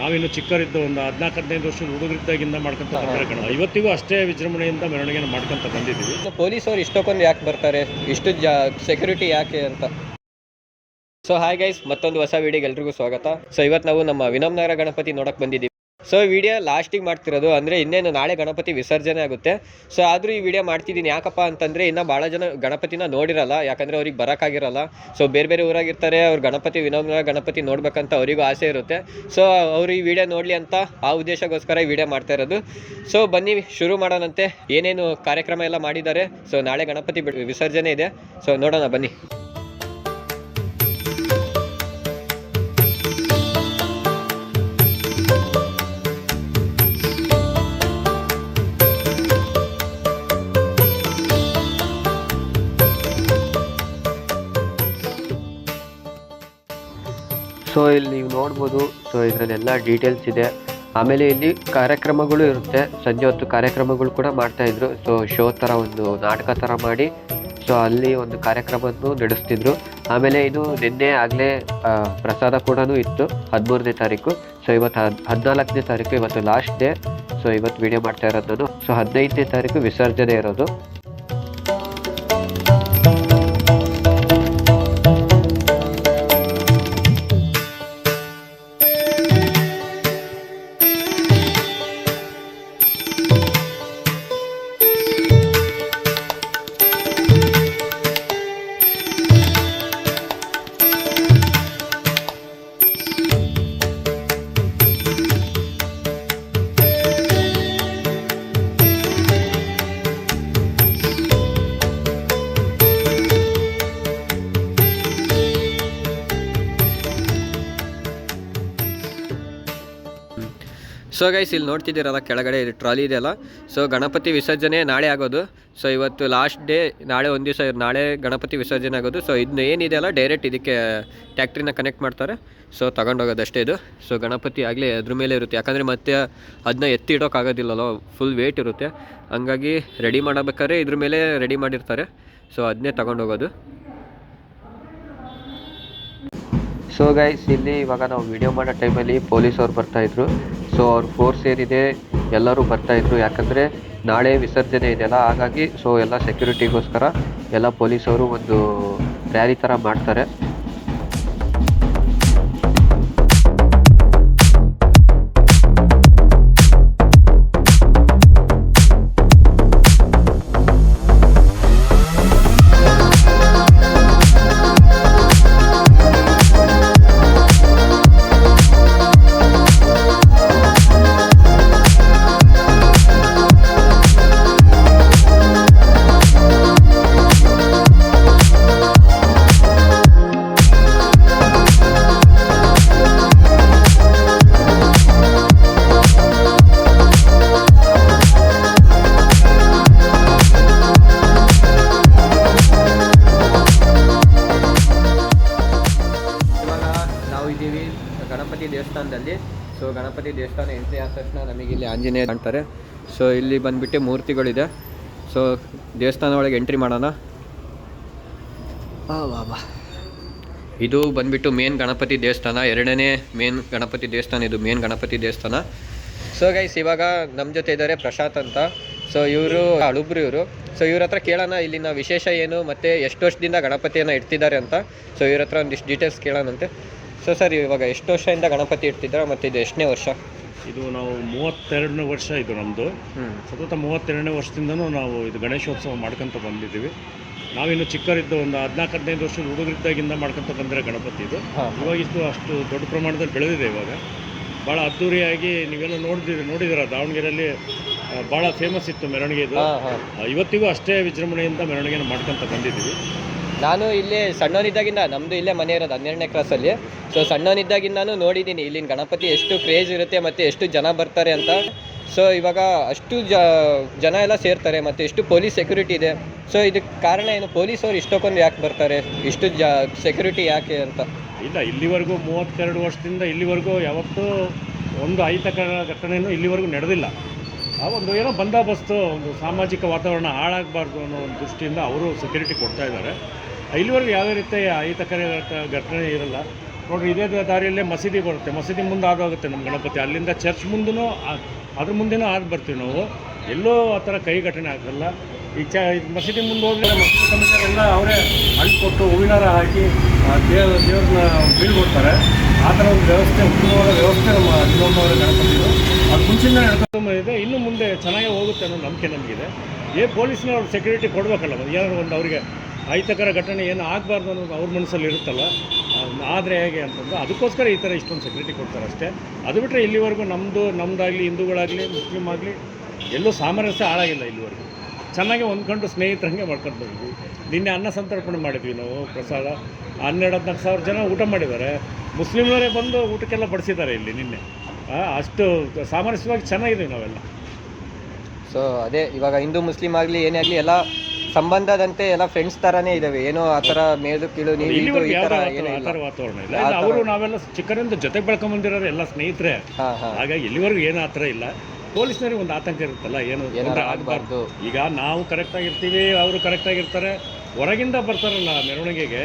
ನಾವಿನ್ನು ಚಿಕ್ಕರಿದ್ದು ಒಂದು ಹದಿನಾಲ್ಕು ಹದಿನೈದು ವರ್ಷದ ಹುಡುಗರಿದ್ದಾಗಿಂದ ಮಾಡ್ಕೊಂತ ಬಂದರೆ ಕಣ. ಇವತ್ತಿಗೂ ಅಷ್ಟೇ ವಿಜೃಂಭಣೆಯಿಂದ ಮೆರವಣಿಗೆನ ಮಾಡ್ಕೊಂತ ಬಂದಿದ್ದೀವಿ. ಪೊಲೀಸವ್ರು ಇಷ್ಟಕ್ಕೊಂದು ಯಾಕೆ ಬರ್ತಾರೆ? ಇಷ್ಟು ಜಾ ಸೆಕ್ಯೂರಿಟಿ ಯಾಕೆ ಅಂತ. ಸೊ ಹಾಯ್ ಗೈಸ್ ಮತ್ತೊಂದು ಹೊಸ ವಿಡಿಯೋಗೆ ಎಲ್ರಿಗೂ ಸ್ವಾಗತ. ಸೊ ಇವತ್ತು ನಾವು ನಮ್ಮ ವಿನಮ್ ನಗರ ಗಣಪತಿ ನೋಡಕ್ ಬಂದಿದ್ದೀವಿ. ಸೊ ವಿಡಿಯೋ ಲಾಸ್ಟಿಗೆ ಮಾಡ್ತಿರೋದು ಅಂದರೆ ಇನ್ನೇನು ನಾಳೆ ಗಣಪತಿ ವಿಸರ್ಜನೆ ಆಗುತ್ತೆ. ಸೊ ಆದರೂ ಈ ವಿಡಿಯೋ ಮಾಡ್ತಿದ್ದೀನಿ. ಯಾಕಪ್ಪ ಅಂತಂದರೆ ಇನ್ನೂ ಭಾಳ ಜನ ಗಣಪತಿನ ನೋಡಿರಲ್ಲ. ಯಾಕಂದರೆ ಅವ್ರಿಗೆ ಬರೋಕ್ಕಾಗಿರಲ್ಲ. ಸೊ ಬೇರೆ ಬೇರೆ ಊರಾಗಿರ್ತಾರೆ. ಅವ್ರು ಗಣಪತಿ ವಿನಮ್ ನಗರ ಗಣಪತಿ ನೋಡ್ಬೇಕಂತ ಅವರಿಗೂ ಆಸೆ ಇರುತ್ತೆ. ಸೊ ಅವರು ಈ ವಿಡಿಯೋ ನೋಡಲಿ ಅಂತ ಆ ಉದ್ದೇಶಕ್ಕೋಸ್ಕರ ಈ ವಿಡಿಯೋ ಮಾಡ್ತಾ ಇರೋದು. ಸೊ ಬನ್ನಿ, ಶುರು ಮಾಡೋಣಂತೆ. ಏನೇನು ಕಾರ್ಯಕ್ರಮ ಎಲ್ಲ ಮಾಡಿದ್ದಾರೆ. ಸೊ ನಾಳೆ ಗಣಪತಿ ವಿಸರ್ಜನೆ ಇದೆ. ಸೊ ನೋಡೋಣ, ಬನ್ನಿ. ಸೊ ಇಲ್ಲಿ ನೀವು ನೋಡ್ಬೋದು. ಸೊ ಇದರಲ್ಲೆಲ್ಲ ಡೀಟೇಲ್ಸ್ ಇದೆ. ಆಮೇಲೆ ಇಲ್ಲಿ ಕಾರ್ಯಕ್ರಮಗಳು ಇರುತ್ತೆ. ಸಂಜೆ ಹೊತ್ತು ಕಾರ್ಯಕ್ರಮಗಳು ಕೂಡ ಮಾಡ್ತಾ ಇದ್ರು. ಸೊ ಶೋ ಥರ ಒಂದು ನಾಟಕ ಥರ ಮಾಡಿ ಸೊ ಅಲ್ಲಿ ಒಂದು ಕಾರ್ಯಕ್ರಮವನ್ನು ನಡೆಸ್ತಿದ್ರು. ಆಮೇಲೆ ಇದು ನಿನ್ನೆ ಆಗಲೇ ಪ್ರಸಾದ ಕೂಡ ಇತ್ತು. ಹದಿಮೂರನೇ ತಾರೀಕು. ಸೊ ಇವತ್ತು ಹದ್, ಹದಿನಾಲ್ಕನೇ ತಾರೀಕು, ಇವತ್ತು ಲಾಸ್ಟ್ ಡೇ ಸೊ ಇವತ್ತು ವಿಡಿಯೋ ಮಾಡ್ತಾ ಇರೋದು ನಾನು. ಸೊ ಹದಿನೈದನೇ ತಾರೀಕು ವಿಸರ್ಜನೆ ಇರೋದು. ಸೊ ಗೈಸ್ ಇಲ್ಲಿ ನೋಡ್ತಿದ್ದೀರಲ್ಲ, ಕೆಳಗಡೆ ಇದು ಟ್ರಾಲಿ ಇದೆಯಲ್ಲ ಸೊ ಗಣಪತಿ ವಿಸರ್ಜನೆ ನಾಳೆ ಆಗೋದು. ಸೊ ಇವತ್ತು ಲಾಸ್ಟ್ ಡೇ ನಾಳೆ ಒಂದು ದಿವಸ ನಾಳೆ ಗಣಪತಿ ವಿಸರ್ಜನೆ ಆಗೋದು. ಸೊ ಇದನ್ನ ಏನಿದೆಯಲ್ಲ ಡೈರೆಕ್ಟ್ ಇದಕ್ಕೆ ಟ್ಯಾಕ್ಟ್ರಿನ ಕನೆಕ್ಟ್ ಮಾಡ್ತಾರೆ. ಸೊ ಅಷ್ಟೇ ಇದು. ಸೊ ಗಣಪತಿ ಆಗಲಿ ಅದ್ರ ಮೇಲೆ ಇರುತ್ತೆ. ಯಾಕಂದರೆ ಮತ್ತೆ ಅದನ್ನ ಎತ್ತಿ ಇಡೋಕ್ಕಾಗೋದಿಲ್ಲಲ್ಲ ಫುಲ್ ವೇಟ್ ಇರುತ್ತೆ. ಹಂಗಾಗಿ ರೆಡಿ ಮಾಡಬೇಕಾದ್ರೆ ಇದ್ರ ಮೇಲೆ ರೆಡಿ ಮಾಡಿರ್ತಾರೆ. ಸೊ ಅದನ್ನೇ ತಗೊಂಡೋಗೋದು ಸೊ ಗೈಸ್ ಇಲ್ಲಿ ಇವಾಗ ನಾವು ವಿಡಿಯೋ ಮಾಡೋ ಟೈಮಲ್ಲಿ ಪೊಲೀಸ್ ಅವ್ರು ಬರ್ತಾ ಇದ್ರು. ಸೊ ಅವ್ರ ಫೋರ್ಸ್ ಏನಿದೆ, ಎಲ್ಲರೂ ಬರ್ತಾ ಇದ್ರು. ಯಾಕಂದರೆ ನಾಳೆ ವಿಸರ್ಜನೆ ಇದೆಯಲ್ಲ ಹಾಗಾಗಿ ಸೊ ಎಲ್ಲ ಸೆಕ್ಯೂರಿಟಿಗೋಸ್ಕರ ಎಲ್ಲ ಪೊಲೀಸವರು ಒಂದು ರ್ಯಾಲಿ ಥರ ಮಾಡ್ತಾರೆ. ನಾವು ಇದ್ದೀವಿ ಗಣಪತಿ ದೇವಸ್ಥಾನದಲ್ಲಿ. ಸೊ ಗಣಪತಿ ದೇವಸ್ಥಾನ ಎಂಟ್ರಿ ಆದ ತಕ್ಷಣ ನಮಗೆ ಇಲ್ಲಿ ಆಂಜನೇಯ ಕಾಣ್ತಾರೆ. ಸೊ ಇಲ್ಲಿ ಬಂದುಬಿಟ್ಟು ಮೂರ್ತಿಗಳಿದೆ. ಸೊ ದೇವಸ್ಥಾನ ಒಳಗೆ ಎಂಟ್ರಿ ಮಾಡೋಣ. ಬಾಬಾ ಇದು ಬಂದ್ಬಿಟ್ಟು ಮೇನ್ ಗಣಪತಿ ದೇವಸ್ಥಾನ. ಎರಡನೇ ಮೇನ್ ಗಣಪತಿ ದೇವಸ್ಥಾನ. ಇದು ಮೇನ್ ಗಣಪತಿ ದೇವಸ್ಥಾನ. ಸೊ ಗೈಸ್ ಇವಾಗ ನಮ್ಮ ಜೊತೆ ಇದ್ದಾರೆ ಪ್ರಶಾಂತ್ ಅಂತ. ಸೊ ಇವರು ಹಳುಬ್ರು ಇವರು. ಸೊ ಇವ್ರ ಹತ್ರ ಕೇಳೋಣ. ಇಲ್ಲಿನ ವಿಶೇಷ ಏನು? ಮತ್ತು ಎಷ್ಟು ವರ್ಷದಿಂದ ಗಣಪತಿಯನ್ನು ಇಡ್ತಿದ್ದಾರೆ ಅಂತ. ಸೊ ಇವ್ರ ಹತ್ರ ಒಂದಿಷ್ಟು ಡೀಟೇಲ್ಸ್ ಕೇಳೋಣಂತೆ. ಸೊ ಸರ್ ಇವಾಗ ಎಷ್ಟು ವರ್ಷದಿಂದ ಗಣಪತಿ ಇಡ್ತಿದ್ದಾರೆ ಮತ್ತು ಇದು ಎಷ್ಟನೇ ವರ್ಷ? ಇದು ನಾವು ಮೂವತ್ತೆರಡನೇ ವರ್ಷ ಇದು ನಮ್ಮದು ಸತತ ಮೂವತ್ತೆರಡನೇ ವರ್ಷದಿಂದನೂ ನಾವು ಇದು ಗಣೇಶೋತ್ಸವ ಮಾಡ್ಕೊಂತ ಬಂದಿದ್ದೀವಿ. ನಾವಿನ್ನು ಚಿಕ್ಕರಿದ್ದು ಒಂದು ಹದಿನಾಲ್ಕು ಹದಿನೈದು ವರ್ಷದ ಹುಡುಗರಿದ್ದಾಗಿಂದ ಮಾಡ್ಕೊಂತ ಬಂದಿರೋ ಗಣಪತಿ ಇದು. ಇವಾಗ ಅಷ್ಟು ದೊಡ್ಡ ಪ್ರಮಾಣದಲ್ಲಿ ಬೆಳೆದಿದೆ ಇವಾಗ. ಭಾಳ ಅದ್ದೂರಿಯಾಗಿ ನೀವೆಲ್ಲ ನೋಡಿದಿರಿ ನೋಡಿದಿರ ದಾವಣಗೆರೆಯಲ್ಲಿ ಭಾಳ ಫೇಮಸ್ ಇತ್ತು ಮೆರವಣಿಗೆ ಇದು. ಇವತ್ತಿಗೂ ಅಷ್ಟೇ ವಿಜೃಂಭಣೆಯಿಂದ ಮೆರವಣಿಗೆನ ಮಾಡ್ಕೊಂತ ಬಂದಿದ್ದೀವಿ. ನಾನು ಇಲ್ಲಿ ಸಣ್ಣವನಿದ್ದಾಗಿಂದ ನಮ್ಮದು ಇಲ್ಲೇ ಮನೆ ಇರೋದು ಹನ್ನೆರಡನೇ ಕ್ಲಾಸಲ್ಲಿ ಸೊ ಸಣ್ಣವನಿದ್ದಾಗಿಂದಾನು ನೋಡಿದ್ದೀನಿ ಇಲ್ಲಿನ ಗಣಪತಿ ಎಷ್ಟು ಕ್ರೇಜ್ ಇರುತ್ತೆ ಮತ್ತು ಎಷ್ಟು ಜನ ಬರ್ತಾರೆ ಅಂತ. ಸೊ ಇವಾಗ ಅಷ್ಟು ಜ, ಜನ ಎಲ್ಲ ಸೇರ್ತಾರೆ ಮತ್ತು ಎಷ್ಟು ಪೊಲೀಸ್ ಸೆಕ್ಯೂರಿಟಿ ಇದೆ. ಸೊ ಇದಕ್ಕೆ ಕಾರಣ ಏನು? ಪೊಲೀಸ್ ಅವ್ರು ಇಷ್ಟೊಕ್ಕೊಂದು ಯಾಕೆ ಬರ್ತಾರೆ? ಇಷ್ಟು ಜ ಸೆಕ್ಯೂರಿಟಿ ಯಾಕೆ ಅಂತ. ಇಲ್ಲ, ಇಲ್ಲಿವರೆಗೂ ಮೂವತ್ತೆರಡು ವರ್ಷದಿಂದ ಇಲ್ಲಿವರೆಗೂ ಯಾವತ್ತೂ ಒಂದು ಅಹಿತಕರ ಘಟನೆಯೂ ಇಲ್ಲಿವರೆಗೂ ನಡೆದಿಲ್ಲ. ಆ ಒಂದು ಏನೋ ಬಂದೋಬಸ್ತು, ಒಂದು ಸಾಮಾಜಿಕ ವಾತಾವರಣ ಹಾಳಾಗಬಾರ್ದು ಅನ್ನೋ ಒಂದು ದೃಷ್ಟಿಯಿಂದ ಅವರು ಸೆಕ್ಯೂರಿಟಿ ಕೊಡ್ತಾ ಇದ್ದಾರೆ. ಇಲ್ಲಿವರೆಗೂ ಯಾವುದೇ ರೀತಿಯ ಅಹಿತಕರ ಘಟ- ಘಟನೆ ಇರಲ್ಲ. ನೋಡಿರಿ, ಇದೇ ದಾರಿಯಲ್ಲೇ ಮಸೀದಿ ಬರುತ್ತೆ. ಮಸೀದಿ ಮುಂದೆ ಆದ ನಮ್ಮ ಗಣಪತಿ. ಅಲ್ಲಿಂದ ಚರ್ಚ್ ಮುಂದೂ ಅದ್ರ ಮುಂದೆನೂ ಆಗಿ ಬರ್ತೀವಿ ನಾವು. ಎಲ್ಲೋ ಆ ಥರ ಕೈ ಘಟನೆ ಆಗಲ್ಲ. ಈ ಚ ಮಸೀದಿ ಮುಂದೆ ಹೋದ್ರೆ ಮಸೀದಿ ಅವರೇ ಹಣ್ಣು ಕೊಟ್ಟು ಹೂವಿನಾರ ಹಾಕಿ ದೇವ ದೇವ್ರನ್ನ ಬೀಳ್ಕೊಡ್ತಾರೆ. ಆ ಥರ ಒಂದು ವ್ಯವಸ್ಥೆ, ಉತ್ತಮವಾದ ವ್ಯವಸ್ಥೆ ನಮ್ಮ ಇನ್ನೊಬ್ಬರ ಗಣಪತಿದು. ಅದು ಮುಂಚಿನ ಇದೆ. ಇನ್ನು ಮುಂದೆ ಚೆನ್ನಾಗೇ ಹೋಗುತ್ತೆ ಅನ್ನೋ ನಂಬಿಕೆ ನಮಗಿದೆ. ಏ, ಪೊಲೀಸ್ನವ್ರು ಸೆಕ್ಯೂರಿಟಿ ಕೊಡಬೇಕಲ್ಲ. ಏನಾದ್ರು ಒಂದು ಅವರಿಗೆ ಅಹಿತಕರ ಘಟನೆ ಏನು ಆಗಬಾರ್ದು ಅನ್ನೋದು ಅವ್ರ ಮನಸ್ಸಲ್ಲಿ ಇರುತ್ತಲ್ಲ ಆದರೆ ಹೇಗೆ ಅಂತಂದ್ರೆ ಅದಕ್ಕೋಸ್ಕರ ಈ ಥರ ಇಷ್ಟೊಂದು ಸೆಕ್ಯೂರಿಟಿ ಕೊಡ್ತಾರೆ ಅಷ್ಟೇ. ಅದು ಬಿಟ್ಟರೆ ಇಲ್ಲಿವರೆಗೂ ನಮ್ಮದು ನಮ್ಮದಾಗಲಿ ಹಿಂದೂಗಳಾಗಲಿ ಮುಸ್ಲಿಮ್ ಆಗಲಿ ಎಲ್ಲೂ ಸಾಮರಸ್ಯ ಹಾಳಾಗಿಲ್ಲ ಇಲ್ಲಿವರೆಗೂ. ಚೆನ್ನಾಗಿ ಹೊಂದ್ಕೊಂಡು ಸ್ನೇಹಿತರಂಗೆ ಮಾಡ್ಕೊಂಡು ಬಂದ್ವಿ ನಿನ್ನೆ ಅನ್ನ ಸಂತರ್ಪಣೆ ಮಾಡಿದ್ವಿ ನಾವು, ಪ್ರಸಾದ. ಹನ್ನೆರಡು ಹದಿನಾಲ್ಕು ಸಾವಿರ ಜನ ಊಟ ಮಾಡಿದ್ದಾರೆ. ಮುಸ್ಲಿಮರೇ ಬಂದು ಊಟಕ್ಕೆಲ್ಲ ಬಡಿಸಿದ್ದಾರೆ ಇಲ್ಲಿ ನಿನ್ನೆ. ಅಷ್ಟು ಸಾಮರಸ್ಯವಾಗಿ ಚೆನ್ನಾಗಿದ್ದೀವಿ ನಾವೆಲ್ಲ. ಸೊ ಅದೇ, ಇವಾಗ ಹಿಂದೂ ಮುಸ್ಲಿಂ ಆಗಲಿ, ಏನೇ ಆಗಲಿ, ಎಲ್ಲ ಸಂಬಂಧದಂತೆ ಎಲ್ಲ ಫ್ರೆಂಡ್ಸ್ ತರಾನೇ ಇದ್ದಾವೆ ಏನೋ ಆ ತರ ಮೇಲು ಕೀಳು ನೀವು ಇದು ಈ ತರ ಏನೂ ಇಲ್ಲ. ವಾತಾವರಣ ಇಲ್ಲ. ಅವರು ನಾವೆಲ್ಲ ಚಿಕ್ಕರಿಂದ ಜೊತೆ ಬೆಳ್ಕೊಂಬಂದಿರೋರು ಎಲ್ಲ ಸ್ನೇಹಿತರೆ. ಹಾಂ ಹಾಂ. ಹಾಗಾಗಿ ಇಲ್ಲಿವರೆಗೂ ಏನು ಆತರ ಇಲ್ಲ. ಪೊಲೀಸ್ನವ್ರಿಗೆ ಒಂದು ಆತಂಕ ಇರುತ್ತಲ್ಲ ಏನು ತೊಂದ್ರೆ ಆಗ್ಬಾರ್ದು. ಆಗಬಾರ್ದು. ಈಗ ನಾವು ಕರೆಕ್ಟಾಗಿರ್ತೀವಿ ಅವರು ಕರೆಕ್ಟಾಗಿರ್ತಾರೆ ಹೊರಗಿಂದ ಬರ್ತಾರಲ್ಲ ಮೆರವಣಿಗೆಗೆ.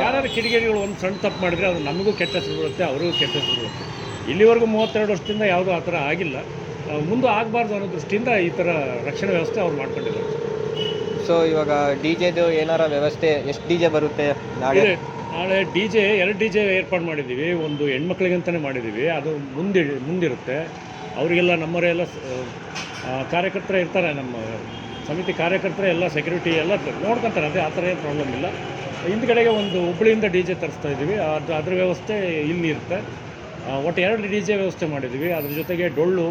ಯಾರು ಕಿಡಿಗೇಡಿಗಳು ಒಂದು ಸಣ್ಣ ತಪ್ಪು ಮಾಡಿದ್ರೆ ಅದು ನಮಗೂ ಕೆಟ್ಟ ಹೆಸರು ಬರುತ್ತೆ ಅವ್ರಿಗೂ ಕೆಟ್ಟ ಹೆಸರು ಬರುತ್ತೆ ಇಲ್ಲಿವರೆಗೂ ಮೂವತ್ತೆರಡು ವರ್ಷದಿಂದ ಯಾವುದೂ ಆ ಥರ ಆಗಿಲ್ಲ. ಆ, ಮುಂದೆ ಆಗಬಾರ್ದು ಅನ್ನೋ ದೃಷ್ಟಿಯಿಂದ ಈ ಥರ ರಕ್ಷಣಾ ವ್ಯವಸ್ಥೆ ಅವ್ರು ಮಾಡ್ಕೊಂಡಿದ್ದಾರೆ. ಸೊ ಇವಾಗ ಡಿ ಜೆದು ಏನಾರ ವ್ಯವಸ್ಥೆ, ಎಷ್ಟು ಡಿ ಜೆ ಬರುತ್ತೆ ನಾಳೆ. ನಾಳೆ ಡಿ ಜೆ, ಎರಡು ಡಿ ಜೆ ಏರ್ಪಾಡು ಮಾಡಿದ್ದೀವಿ ಒಂದು ಹೆಣ್ಮಕ್ಳಿಗಂತಲೇ ಮಾಡಿದ್ದೀವಿ ಅದು ಮುಂದೆ, ಮುಂದಿರುತ್ತೆ. ಅವರಿಗೆಲ್ಲ ನಮ್ಮವರೆಲ್ಲ ಕಾರ್ಯಕರ್ತರ ಇರ್ತಾರೆ. ನಮ್ಮ ಸಮಿತಿ ಕಾರ್ಯಕರ್ತರ ಎಲ್ಲ ಸೆಕ್ಯೂರಿಟಿ ಎಲ್ಲ ನೋಡ್ಕೊತಾರೆ. ಅದೇ ಆ ಥರ ಏನು ಪ್ರಾಬ್ಲಮ್ ಇಲ್ಲ. ಹಿಂದ್ಗಡೆಗೆ ಒಂದು ಹುಬ್ಳಿಯಿಂದ ಡಿ ಜೆ ತರಿಸ್ತಾ ಇದ್ದೀವಿ. ಅದು ಅದ್ರ ವ್ಯವಸ್ಥೆ ಇಲ್ಲಿ ಇರುತ್ತೆ. ಒಟ್ಟು ಎರಡು ಡಿ ಜೆ ವ್ಯವಸ್ಥೆ ಮಾಡಿದ್ದೀವಿ ಅದ್ರ ಜೊತೆಗೆ ಡೊಳ್ಳು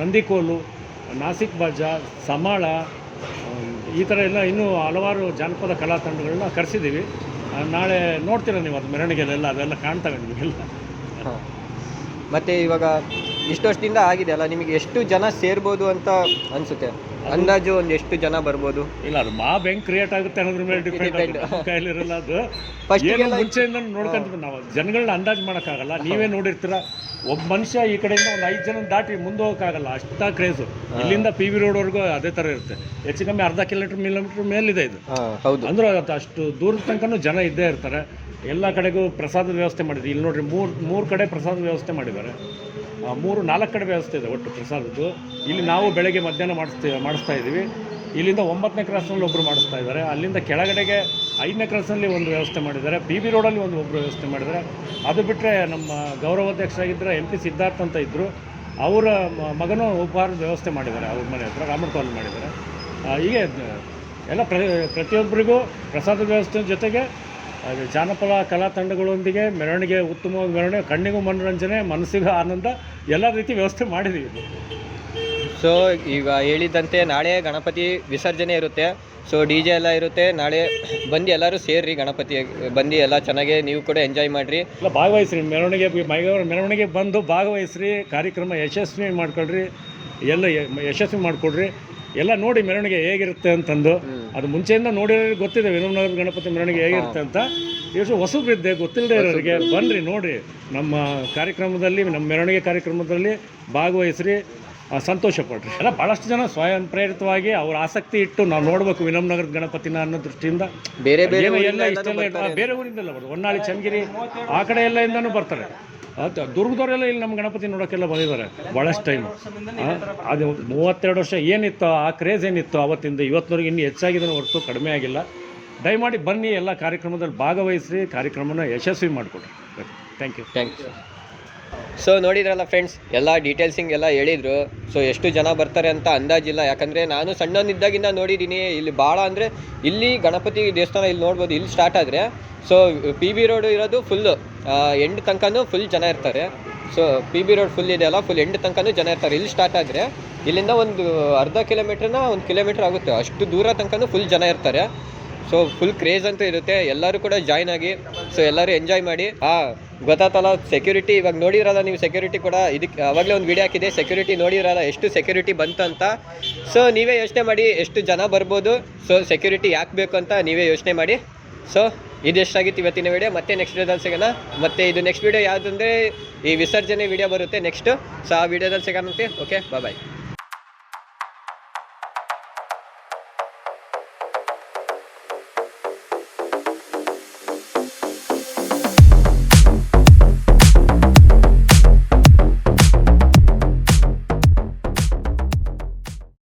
ನಂದಿಕೋಲು, ನಾಸಿಕ್ ಬಾಜಾ, ಸಮಾಳ ಈ ಥರ ಎಲ್ಲ ಇನ್ನೂ ಹಲವಾರು ಜಾನಪದ ಕಲಾ ತಂಡಗಳನ್ನ ಕರೆಸಿದ್ದೀವಿ ನಾಳೆ ನೋಡ್ತೀರ ನೀವು ಅದು ಮೆರವಣಿಗೆಲೆಲ್ಲ ಅದೆಲ್ಲ ಕಾಣ್ತವೆ ನಿಮಗೆಲ್ಲ. ಮತ್ತು ಇವಾಗ ಇಷ್ಟು ವರ್ಷದಿಂದ ಆಗಿದೆ ಅಲ್ಲ ನಿಮಗೆ ಎಷ್ಟು ಜನ ಸೇರ್ಬೋದು ಅಂತ ಅನ್ಸುತ್ತೆ? ಅಂದಾಜು ಒಂದು ಎಷ್ಟು ಜನ ಬರ್ಬೋದು? ಇಲ್ಲ ಅದು ಮಾ ಹೆಂಗ್ ಕ್ರಿಯೇಟ್ ಆಗುತ್ತೆ ಅನ್ನೋದ್ರ ಮೇಲೆ ಡಿಪೆಂಡ್. ಕೈಲಿರಲ್ಲ ಅದು. ಫಸ್ಟ್ ಏನು ಮುಂಚೆಯಿಂದ ನೋಡ್ಕೊಂತೀವಿ ನಾವು. ಜನಗಳನ್ನ ಅಂದಾಜು ಮಾಡೋಕ್ಕಾಗಲ್ಲ. ನೀವೇ ನೋಡಿರ್ತೀರ. ಒಬ್ಬ ಮನುಷ್ಯ ಈ ಕಡೆಯಿಂದ ಒಂದು ಐದು ಜನ ದಾಟಿ ಮುಂದೆ ಹೋಗೋಕ್ಕಾಗಲ್ಲ ಅಷ್ಟ ಕ್ರೇಜ್ ಇಲ್ಲಿಂದ ಪಿ ವಿ ರೋಡ್ವರೆಗೂ ಅದೇ ಥರ ಇರುತ್ತೆ. ಹೆಚ್ಚು ಕಮ್ಮಿ ಅರ್ಧ ಕಿಲೋಮೀಟರ್ ಮಿಲೋಮೀಟರ್ ಮೇಲಿದೆ ಇದು. ಹೌದು. ಅಂದ್ರೆ ಅದು ಅಷ್ಟು ದೂರದ ತನಕನೂ ಜನ ಇದ್ದೇ ಇರ್ತಾರೆ. ಎಲ್ಲ ಕಡೆಗೂ ಪ್ರಸಾದ ವ್ಯವಸ್ಥೆ ಮಾಡಿದ್ವಿ ಇಲ್ಲಿ ನೋಡ್ರಿ ಮೂರು ಮೂರು ಕಡೆ ಪ್ರಸಾದ ವ್ಯವಸ್ಥೆ ಮಾಡಿದ್ದಾರೆ. ಮೂರು ನಾಲ್ಕು ಕಡೆ ವ್ಯವಸ್ಥೆ ಇದೆ ಒಟ್ಟು ಪ್ರಸಾದದ್ದು. ಇಲ್ಲಿ ನಾವು ಬೆಳಗ್ಗೆ ಮಧ್ಯಾಹ್ನ ಮಾಡಿಸ್ತೀವಿ ಮಾಡಿಸ್ತಾ ಇದ್ದೀವಿ. ಇಲ್ಲಿಂದ ಒಂಬತ್ತನೇ ಕ್ರಾಸ್ನಲ್ಲಿ ಒಬ್ಬರು ಮಾಡಿಸ್ತಾ ಇದ್ದಾರೆ. ಅಲ್ಲಿಂದ ಕೆಳಗಡೆಗೆ ಐದನೇ ಕ್ರಾಸ್ನಲ್ಲಿ ಒಂದು ವ್ಯವಸ್ಥೆ ಮಾಡಿದ್ದಾರೆ. ಬಿ ಬಿ ರೋಡಲ್ಲಿ ಒಂದು ಒಬ್ಬರು ವ್ಯವಸ್ಥೆ ಮಾಡಿದ್ದಾರೆ. ಅದು ಬಿಟ್ಟರೆ ನಮ್ಮ ಗೌರವಾಧ್ಯಕ್ಷರಾಗಿದ್ದರೆ ಎಂ ಪಿ ಸಿದ್ಧಾರ್ಥ್ ಅಂತ ಇದ್ದರು ಅವರ ಮಗನ ಉಪಹಾರದ ವ್ಯವಸ್ಥೆ ಮಾಡಿದ್ದಾರೆ. ಅವ್ರ ಮನೆ ಹತ್ರ ರಾಮರ್ ಕಾಲ್ ಮಾಡಿದ್ದಾರೆ. ಹೀಗೆ, ಎಲ್ಲ ಪ್ರ ಪ್ರತಿಯೊಬ್ಬರಿಗೂ ಪ್ರಸಾದ ವ್ಯವಸ್ಥೆ ಜೊತೆಗೆ ಅದು ಜಾನಪದ ಕಲಾ ತಂಡಗಳೊಂದಿಗೆ ಮೆರವಣಿಗೆ ಉತ್ತಮವಾದ ಮೆರವಣಿಗೆ ಕಣ್ಣಿಗೂ ಮನೋರಂಜನೆ ಮನಸ್ಸಿಗೂ ಆನಂದ ಎಲ್ಲ ರೀತಿ ವ್ಯವಸ್ಥೆ ಮಾಡಿದ್ದೀವಿ. ಸೊ ಈಗ ಹೇಳಿದಂತೆ ನಾಳೆ ಗಣಪತಿ ವಿಸರ್ಜನೆ ಇರುತ್ತೆ. ಸೊ ಡಿ ಜೆ ಎಲ್ಲ ಇರುತ್ತೆ. ನಾಳೆ ಬಂದು ಎಲ್ಲರೂ ಸೇರಿ ಗಣಪತಿ ಬಂದು ಎಲ್ಲ ಚೆನ್ನಾಗಿ ನೀವು ಕೂಡ ಎಂಜಾಯ್ ಮಾಡಿರಿ. ಎಲ್ಲ ಭಾಗವಹಿಸ್ರಿ. ಮೆರವಣಿಗೆ ಮೆರವಣಿಗೆ ಬಂದು ಭಾಗವಹಿಸ್ರಿ. ಕಾರ್ಯಕ್ರಮ ಯಶಸ್ವಿ ಮಾಡ್ಕೊಳ್ರಿ. ಎಲ್ಲ ಯಶಸ್ವಿ ಮಾಡಿಕೊಡ್ರಿ. ಎಲ್ಲ ನೋಡಿ ಮೆರವಣಿಗೆ ಹೇಗಿರುತ್ತೆ ಅಂತಂದು. ಅದು ಮುಂಚೆಯಿಂದ ನೋಡಿರೋರಿಗೆ ಗೊತ್ತಿದೆ ವಿನೋನಗರ ಗಣಪತಿ ಮೆರವಣಿಗೆ ಹೇಗಿರುತ್ತೆ ಅಂತ. ಎಷ್ಟು ಹೊಸಬ್ರಿದ್ದೆ ಗೊತ್ತಿಲ್ಲದೆ ಇರೋರಿಗೆ ಬನ್ನಿರಿ ನೋಡಿರಿ ನಮ್ಮ ಕಾರ್ಯಕ್ರಮದಲ್ಲಿ ನಮ್ಮ ಮೆರವಣಿಗೆ ಕಾರ್ಯಕ್ರಮದಲ್ಲಿ ಭಾಗವಹಿಸ್ರಿ. ಸಂತೋಷ ಪಡ್ರಿ ಎಲ್ಲ ಭಾಳಷ್ಟು ಜನ ಸ್ವಯಂ ಪ್ರೇರಿತವಾಗಿ ಅವ್ರ ಆಸಕ್ತಿ ಇಟ್ಟು ನಾವು ನೋಡ್ಬೇಕು ವಿನಮ್ನಗರದ ಗಣಪತಿನ ಅನ್ನೋ ದೃಷ್ಟಿಯಿಂದ. ಬೇರೆ ಬೇರೆ ಎಲ್ಲ ಇಷ್ಟೆಲ್ಲ ಬರ್ತಾರೆ. ಬೇರೆ ಊರಿಂದಲ್ಲ ಬರೋದು ಹೊನ್ನಾಳಿ ಚನ್ನಗಿರಿ ಆ ಕಡೆ ಎಲ್ಲ ಇಂದನೂ ಬರ್ತಾರೆ. ಅದು ದುರ್ಗದವರೆಲ್ಲ ಇಲ್ಲಿ ನಮ್ಮ ಗಣಪತಿ ನೋಡೋಕ್ಕೆಲ್ಲ ಬಂದಿದ್ದಾರೆ ಭಾಳಷ್ಟು ಟೈಮ್ ಅದು ಮೂವತ್ತೆರಡು ವರ್ಷ ಏನಿತ್ತು ಆ ಕ್ರೇಜ್ ಏನಿತ್ತು ಅವತ್ತಿಂದ ಇವತ್ತಿನವರೆಗೆ ಇನ್ನೂ ಹೆಚ್ಚಾಗಿದೆ ಹೊರತು ಕಡಿಮೆ ಆಗಿಲ್ಲ. ದಯಮಾಡಿ ಬನ್ನಿ ಎಲ್ಲ ಕಾರ್ಯಕ್ರಮದಲ್ಲಿ ಭಾಗವಹಿಸಿ ಕಾರ್ಯಕ್ರಮನ ಯಶಸ್ವಿ ಮಾಡಿಕೊಡ್ರಿ. ಥ್ಯಾಂಕ್ ಯು ಥ್ಯಾಂಕ್ಸ್ ಸೊ ನೋಡಿದ್ರಲ್ಲ ಫ್ರೆಂಡ್ಸ್ ಎಲ್ಲ ಡೀಟೇಲ್ಸಿಂಗ್ ಎಲ್ಲ ಹೇಳಿದರು. ಸೊ ಎಷ್ಟು ಜನ ಬರ್ತಾರೆ ಅಂತ ಅಂದಾಜಿಲ್ಲ ಯಾಕಂದರೆ ನಾನು ಸಣ್ಣನಿದ್ದಾಗಿಂದ ನೋಡಿದ್ದೀನಿ. ಇಲ್ಲಿ ಭಾಳ ಅಂದರೆ ಇಲ್ಲಿ ಗಣಪತಿ ದೇವಸ್ಥಾನ ಇಲ್ಲಿ ನೋಡ್ಬೋದು, ಇಲ್ಲಿ ಸ್ಟಾರ್ಟ್ ಆದರೆ. ಸೊ ಪಿ ಬಿ ರೋಡ್ ಇರೋದು ಫುಲ್ಲು ಎಂಡ್ ತನಕನೂ ಫುಲ್ ಜನ ಇರ್ತಾರೆ. So P B road full ಇದೆ ಅಲ್ಲ ಫುಲ್ ಎಂಡ್ ತನಕನೂ ಜನ ಇರ್ತಾರೆ. ಇಲ್ಲಿ ಸ್ಟಾರ್ಟ್ ಆದರೆ ಇಲ್ಲಿಂದ ಒಂದು ಅರ್ಧ ಕಿಲೋಮೀಟ್ರ್ನ ಒಂದು ಕಿಲೋಮೀಟ್ರ್ ಆಗುತ್ತೆ. ಅಷ್ಟು ದೂರ ತನಕನೂ ಫುಲ್ ಜನ ಇರ್ತಾರೆ. ಸೊ ಫುಲ್ ಕ್ರೇಜ್ ಅಂತ ಇರುತ್ತೆ. ಎಲ್ಲರೂ ಕೂಡ ಜಾಯ್ನ್ ಆಗಿ ಸೊ ಎಲ್ಲರೂ ಎಂಜಾಯ್ ಮಾಡಿ. ಆ ಗೊತ್ತಾತಲ್ಲ ಸೆಕ್ಯೂರಿಟಿ ಇವಾಗ ನೋಡಿರಲ್ಲ ನೀವು ಸೆಕ್ಯೂರಿಟಿ ಕೂಡ ಇದಕ್ಕೆ ಅವಾಗಲೇ ಒಂದು ವಿಡಿಯೋ ಹಾಕಿದೆ ಸೆಕ್ಯೂರಿಟಿ ನೋಡಿರಲ್ಲ ಎಷ್ಟು ಸೆಕ್ಯೂರಿಟಿ ಬಂತು ಅಂತ ಸೊ ನೀವೇ ಯೋಚನೆ ಮಾಡಿ ಎಷ್ಟು ಜನ ಬರ್ಬೋದು. ಸೊ ಸೆಕ್ಯೂರಿಟಿ ಯಾಕೆ ಬೇಕು ಅಂತ ನೀವೇ ಯೋಚನೆ ಮಾಡಿ. ಸೊ ಇದೆಷ್ಟಾಗಿತ್ತು ಇವತ್ತಿನ ವಿಡಿಯೋ ಮತ್ತೆ ನೆಕ್ಸ್ಟ್ ವಿಡಿಯೋದಲ್ಲಿ ಸಿಗೋಣ. ಮತ್ತೆ ಇದು ನೆಕ್ಸ್ಟ್ ವಿಡಿಯೋ ಯಾವುದಂದ್ರೆ ಈ ವಿಸರ್ಜನೆ ವಿಡಿಯೋ ಬರುತ್ತೆ ನೆಕ್ಸ್ಟು ಸೊ ಆ ವಿಡಿಯೋದಲ್ಲಿ ಸಿಗೋಣಂತೆ ಓಕೆ ಬಾಯ್